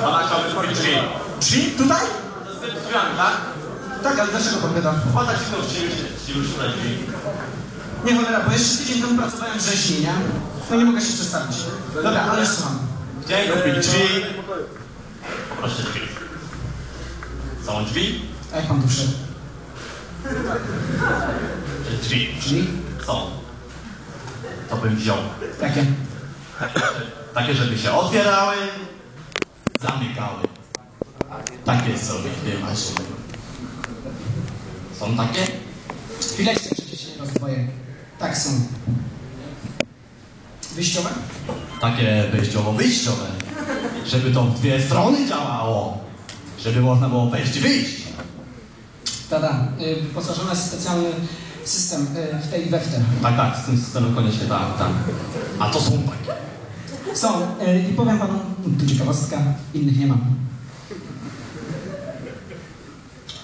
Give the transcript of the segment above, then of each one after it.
Pana chciałby drzwi. Drzwi? Tutaj? Z tymi drzwiami, tak? Tak, ale dlaczego pan pyta? Pana ci to chcieli chcieli już tutaj drzwi. Nie cholera, bo jeszcze tydzień temu pracowałem w rzeźni, nie? No nie mogę się przestawić. Dobra, ale słucham. Chcieli kupić drzwi. Poproszę drzwi. Są drzwi? A jak pan tu wszedł? Drzwi? Drzwi? Są. To bym wziął. Jakie? Takie, żeby się otwierały, zamykały. Takie sobie dwie maszyny. Są takie? Chwileczkę, przecież się nie rozdwoję. Tak są. Wyjściowe? Takie wyjściowo-wyjściowe. Żeby to w dwie strony działało. Żeby można było wejść i wyjść. Tada. Y, Wyposażony jest specjalny system y, w tej i we w. Tak, tak, z tym systemem koniecznie, tak, tak. A to są takie. Są. y, I powiem panu, tu ciekawostka, innych nie mam.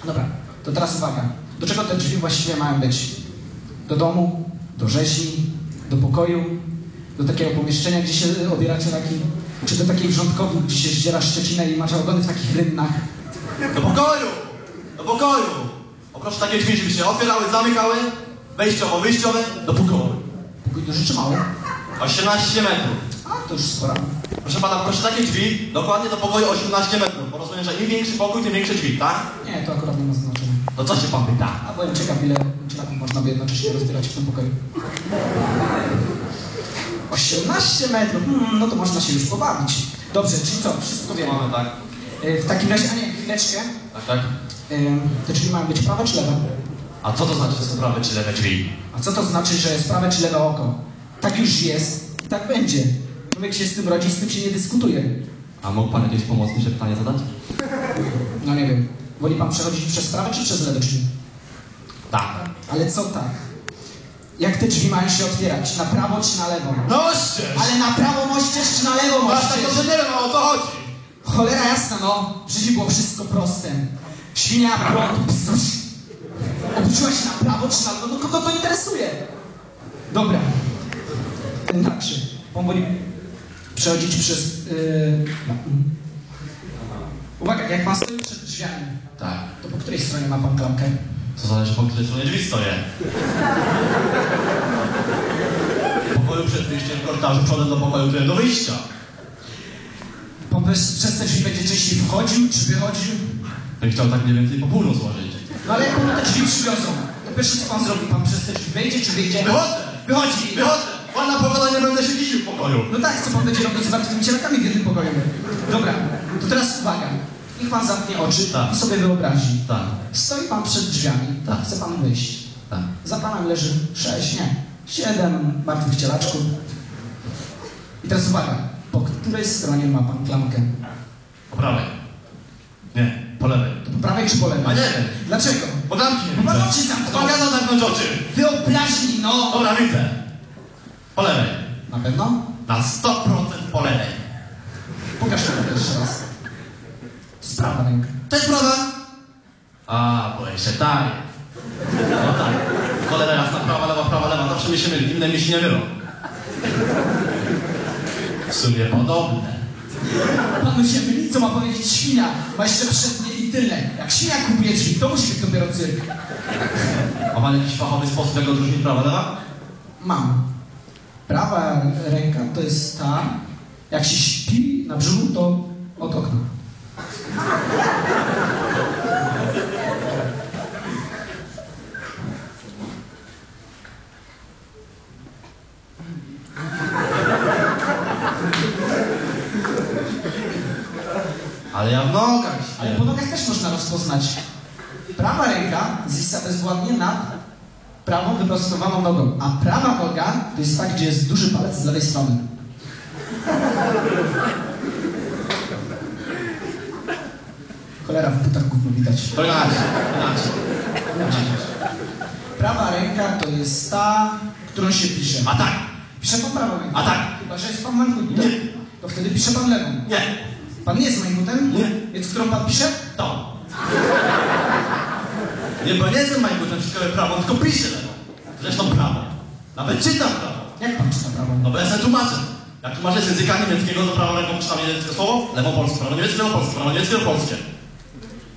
Dobra, to teraz uwaga. Do czego te drzwi właściwie mają być? Do domu, do rzeźni, do pokoju, do takiego pomieszczenia, gdzie się obieracie raki, czy do takiej wrzątkowi, gdzie się zdziera szczecinę i macie ogony w takich rynnach. Do pokoju! Do pokoju! Poproszę takie drzwi, żeby się otwierały, zamykały. Wejściowo-wyjściowe do pokoju. Pokój duży czy mały? 18 metrów. A, to już spora. Proszę pana, proszę takie drzwi, dokładnie do pokoju 18 metrów. Bo rozumiem, że im większy pokój, tym większe drzwi, tak? Nie, to akurat nie ma znaczenia. No co się pan pyta? A byłem ciekaw, ile dzieciaków można by jednocześnie rozbierać w tym pokoju. 18 metrów, hmm, no to można się już pobawić. Dobrze, czyli co, wszystko wiemy. Mamy tak. Y, W takim razie, a nie, chwileczkę. Tak, tak. Y, Te drzwi mają być prawe czy lewe? A co to znaczy, że są prawe czy lewe drzwi? A co to znaczy, że jest prawe czy lewe oko? Tak już jest i tak będzie. Człowiek się z tym rodzi, z tym się nie dyskutuje. A mógł pan jakieś pomocnicze pytanie zadać? No nie wiem. Woli pan przechodzić przez prawe czy przez lewe drzwi? Tak. Ale co tak? Jak te drzwi mają się otwierać? Na prawo czy na lewo? No ścież! Ale na prawo moścież czy na lewo Masz tak, moścież? że nie wiem o co chodzi. Cholera jasna, no. Przecież było wszystko proste. Świnia, prąd, psuś. Obróciła się na prawo czy na lewo? No kogo to interesuje? Dobra. Inaczej. Pan woli przechodzić przez... Yy... Uwaga, jak pan stoi przed drzwiami, Tak. to po której stronie ma pan klamkę? Co zależy po której stronie drzwi stoję. W pokoju przed wyjściem w korytarzu przodem do pokoju, który do wyjścia. Bez, przez te drzwi będzie częściej wchodził czy wychodził? Bym chciał tak mniej więcej po północ złożyć. No ale jak panu te drzwi przywiozą, to pierwsze co pan zrobi, pan przez te drzwi wejdzie czy wyjdzie? Wychodzę! Wychodzi! Wychodzę! Ładna pogoda, nie będę się dziś w pokoju. No tak, co pan będzie robić z martwymi cielakami w jednym pokoju? Dobra, to teraz uwaga. Niech pan zamknie oczy Tak. i sobie wyobrazi. Tak, Stoi pan przed drzwiami, Tak. chce pan wyjść. tak. Za panem leży sześć, nie, siedem martwych cielaczków. I teraz uwaga, po której stronie ma pan klamkę? Po prawej. Nie, po lewej. To po prawej czy po lewej? A nie wiem. Dlaczego? Po tamcie. Bo pan oczy zamknął. Pan gada zamknąć oczy. Wyobraźni, no! Dobra, widzę. Po lewej. Na pewno? Na 100% po lewej. Pokaż mi jeszcze raz. Sprawa ręka. To jest prawa? A, bo jeszcze tak. No tak. Cholera jasna, prawa, lewa, prawa, lewa. Zawsze mi się myli. Inne mi się nie mylą. W sumie podobne. Panu się myli, co ma powiedzieć świnia? Ma jeszcze przednie i tylne. Jak świnia kupuje drzwi, to musi być dopiero cyrk. Ma pan jakiś fachowy sposób, jak odróżnić prawa, lewa? Mam. Prawa ręka to jest ta, jak się śpi na brzuchu, to od okna. Ale ja w nogach Ale po nogach też można rozpoznać. Prawa ręka zwisa bezwładnie nad prawą wyprostowaną nogą, a prawa noga to jest ta, gdzie jest duży palec z lewej strony. Cholera, w butach gówno widać. To. Prawa ręka to jest ta, którą się pisze. A tak, Pisze pan prawą ręką. A tak. Chyba, że jest pan manchut. Nie. To wtedy pisze pan lewą. nie. Pan nie jest Majgutem? Nie. Jest, którą pan pisze? To. Nie, bo nie jestem majgutem wszystkiego prawo, tylko piszę lewo. Zresztą prawo. Nawet czytam prawo. Jak pan czyta prawo? No bo ja sobie tłumaczę. Jak tłumaczę z języka niemieckiego, to prawo ręką czytam niemieckie słowo, lewo polskie, prawo niemieckie, lewo polskie, prawo niemieckie, lewo polskie.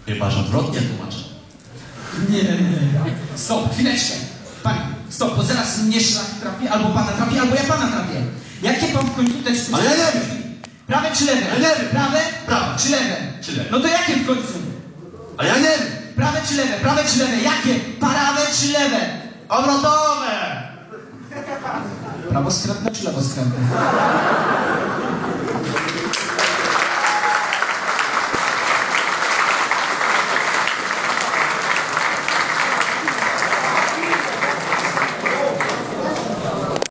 Chyba, że odwrotnie tłumaczę. Nie, nie, nie. Stop, chwileczkę. Pani, stop, bo zaraz mnie szlak trafi, albo pana trafi, albo ja pana trafię. Jakie pan w końcu te sztuczki? Ale ja wiem. Prawe czy lewe? Wiem. Prawe? Prawe. Czy lewe? Czy lewe. No to jakie w końcu? Ale ja nie wiem. Prawe czy lewe? Prawe czy lewe? Jakie? Prawe czy lewe? Obrotowe! Prawo skrętne czy lewo skrętne?